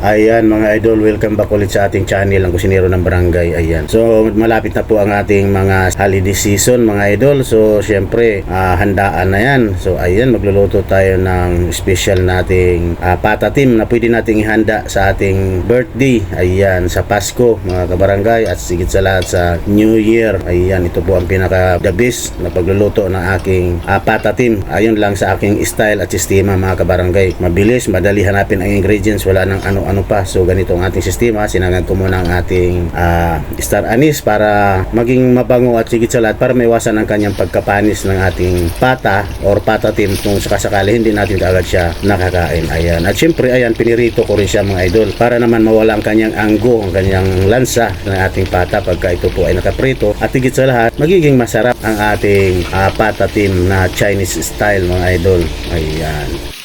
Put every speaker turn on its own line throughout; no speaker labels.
Ayan mga idol, welcome back ulit sa ating channel ang kusinero ng barangay. Ayan. So malapit na po ang ating mga holiday season mga idol. So syempre ah, handaan na yan. So ayan, magluluto tayo ng special nating ah, patatim na pwede nating ihanda sa ating birthday. Ayan, sa Pasko mga kabarangay at sigit sa lahat sa New Year. Ayan, ito po ang pinaka the best na pagluluto ng aking ah, patatim. Ayon lang sa aking style at sistema mga kabarangay. Mabilis, madali hanapin ang ingredients, wala nang ano-ano pa. So ganito ang ating sistema. Sinangag ko muna ang ating ah, star anise para maging mabango at sigit sa lahat para maiwasan ang kanyang pagkapanis ng ating pata or patatim kung sakasakali hindi natin kaagad siya nakakain. Ayan. At syempre, ayan, pinirito ko rin siya mga idol para naman mawala ang kanyang anggo, ang kanyang lansa ng ating pata pagka ito po ay nakaprito. At higit sa lahat, magiging masarap ang ating ah, patatim na Chinese style mga idol. Ayan.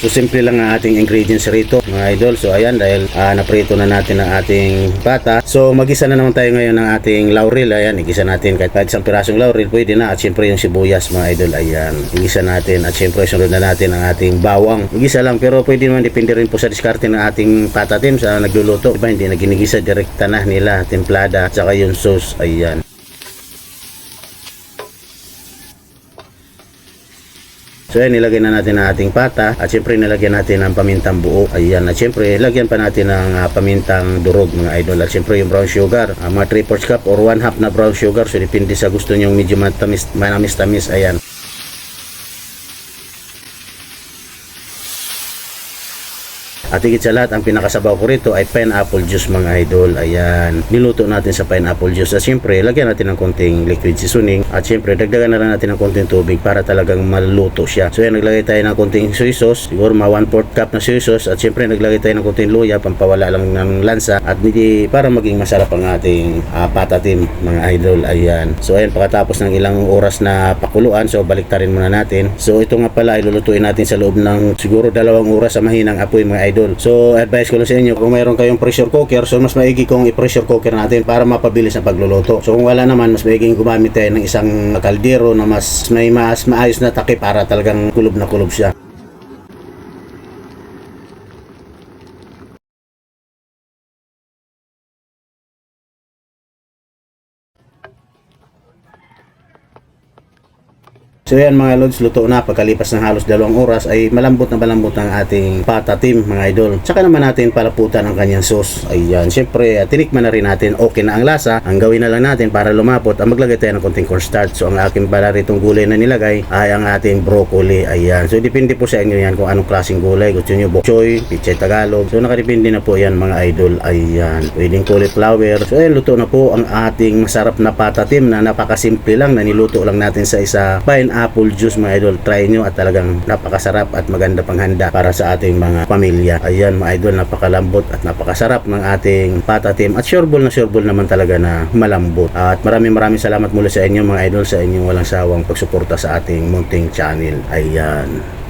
So simple lang ang ating ingredients rito mga idol. So ayan dahil ah, naprito na natin ang ating pata. So magisa na naman tayo ngayon ng ating laurel. Ayan, igisa natin kahit, kahit isang pirasong laurel pwede na. At syempre yung sibuyas mga idol. Ayan, igisa natin. At syempre sunod na natin ang ating bawang. Igisa lang pero pwede naman depende rin po sa diskarte ng ating patatim sa nagluluto. Diba hindi na ginigisa direkta na nila templada at saka yung sauce. Ayan. So ayan, nilagay na natin ang ating pata at syempre nilagyan natin ng pamintang buo. Ayan, at syempre lagyan pa natin ng ah, pamintang durog mga idol. At syempre yung brown sugar, ah, mga 3 4 cup or 1 half na brown sugar. So depende sa gusto nyo medyo matamis, manamis-tamis. Ayan. At higit sa lahat, ang pinakasabaw ko rito ay pineapple juice mga idol. Ayan. Niluto natin sa pineapple juice. At syempre, lagyan natin ng konting liquid seasoning. At syempre, dagdagan na lang natin ng konting tubig para talagang maluto siya. So yan, naglagay tayo ng konting soy sauce. Siguro mga 1 4 cup na soy sauce. At syempre, naglagay tayo ng konting luya. Pampawala lang ng lansa. At hindi, para maging masarap ang ating ah, patatim mga idol. Ayan. So ayan, pagkatapos ng ilang oras na pakuluan. So baliktarin muna natin. So ito nga pala, ilulutuin natin sa loob ng siguro dalawang oras sa mahinang apoy mga idol. So, advice ko lang sa inyo, kung mayroon kayong pressure cooker, so mas maigi kung i-pressure cooker natin para mapabilis ang pagluluto. So, kung wala naman, mas maiging gumamit tayo ng isang kaldero na mas may mas maayos na takip para talagang kulob na kulob siya. So yan mga lods, luto na pagkalipas ng halos dalawang oras ay malambot na malambot ang ating patatim mga idol. Tsaka naman natin palaputan ang kanyang sauce. Ayan, syempre at tinikman na rin natin okay na ang lasa. Ang gawin na lang natin para lumapot, ang maglagay tayo ng konting cornstarch. So ang aking pala ritong gulay na nilagay ay ang ating broccoli. Ayan, so depende po sa inyo yan kung anong klaseng gulay. Gusto nyo bok choy, pichay tagalog. So nakadepende na po yan mga idol. Ayan, pwedeng cauliflower. So ayan, luto na po ang ating masarap na patatim na napakasimple lang na niluto lang natin sa isa pineapple apple juice mga idol. Try nyo at talagang napakasarap at maganda panghanda para sa ating mga pamilya. Ayan mga idol, napakalambot at napakasarap ng ating patatim. At sureball na sureball naman talaga na malambot. At maraming maraming salamat muli sa inyo mga idol sa inyong walang sawang pagsuporta sa ating Munting Channel. Ayan.